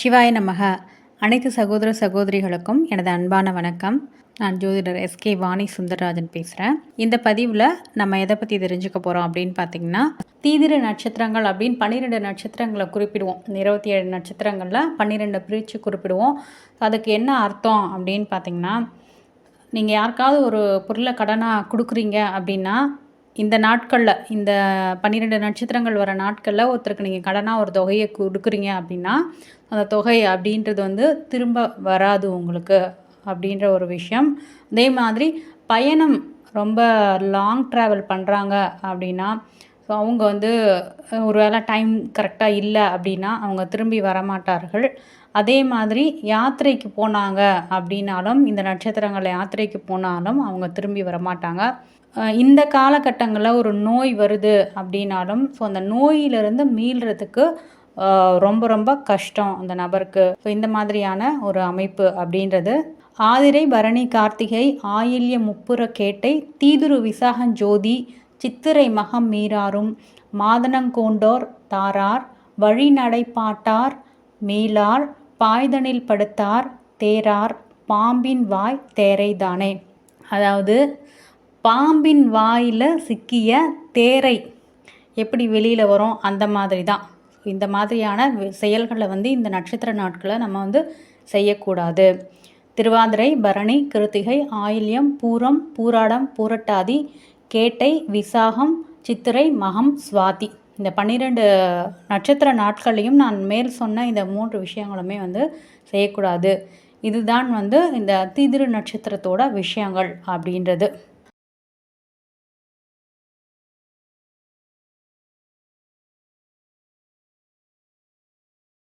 சிவாய நமக. அனைத்து சகோதர சகோதரிகளுக்கும் எனது அன்பான வணக்கம். நான் ஜோதிடர் எஸ்கே வாணி சுந்தரராஜன் பேசுகிறேன் இந்த பதிவில் நம்ம எதை பற்றி தெரிஞ்சுக்க போகிறோம் அப்படின்னு பார்த்தீங்கன்னா தீதிர நட்சத்திரங்கள் அப்படின்னு பன்னிரெண்டு நட்சத்திரங்களை குறிப்பிடுவோம். இந்த இருபத்தி ஏழு நட்சத்திரங்களில் பன்னிரெண்டு பிரித்து குறிப்பிடுவோம். அதுக்கு என்ன அர்த்தம் அப்படின்னு பார்த்தீங்கன்னா நீங்கள் யாருக்காவது ஒரு பொருளை கடனாக கொடுக்குறீங்க அப்படின்னா இந்த நாட்களில் இந்த பன்னிரெண்டு நட்சத்திரங்கள் வர நாட்களில் ஒருத்தருக்கு நீங்கள் கடனாக ஒரு தொகையை கொடுக்குறீங்க அப்படின்னா அந்த தொகை அப்படின்றது வந்து திரும்ப வராது உங்களுக்கு அப்படின்ற ஒரு விஷயம். அதே மாதிரி பயணம் ரொம்ப லாங் ட்ராவல் பண்ணுறாங்க அப்படின்னா ஸோ அவங்க வந்து ஒரு வேளை டைம் கரெக்டாக இல்லை அப்படின்னா அவங்க திரும்பி வரமாட்டார்கள். அதே மாதிரி யாத்திரைக்கு போனாங்க அப்படின்னாலும் இந்த நட்சத்திரங்கள் யாத்திரைக்கு போனாலும் அவங்க திரும்பி வரமாட்டாங்க. இந்த காலகட்டங்களில் ஒரு நோய் வருது அப்படின்னாலும் ஸோ அந்த நோயிலிருந்து மீள்றதுக்கு ரொம்ப ரொம்ப கஷ்டம் அந்த நபருக்கு. ஸோ இந்த மாதிரியான ஒரு அமைப்பு அப்படின்றது. ஆதிரை பரணி கார்த்திகை ஆயில்ய முப்புற கேட்டை தீதுரு விசாகஞ்சோதி ஜோதி சித்திரை மகம் மீறாரும் மாதனங்கோண்டோர் தாரார் வழிநடைப்பாட்டார் மீளார் பாய்தனில் படுத்தார் தேரார் பாம்பின் வாய் தேரைதானே. அதாவது பாம்பின் வாயில் சிக்கிய தேரை எப்படி வெளியில் வரும்? அந்த மாதிரி தான் இந்த மாதிரியான செயல்களை வந்து இந்த நட்சத்திர நாட்களை நம்ம வந்து செய்யக்கூடாது. திருவாதிரை பரணி கிருத்திகை ஆயில்யம் பூரம் பூராடம் பூரட்டாதி கேட்டை விசாகம் சித்திரை மகம் சுவாதி. இந்த பன்னிரெண்டு நட்சத்திர நாட்களையும் நான் மேல் சொன்ன இந்த மூன்று விஷயங்களுமே வந்து செய்யக்கூடாது. இதுதான் வந்து இந்த திதிரு நட்சத்திரத்தோட விஷயங்கள் அப்படின்றது.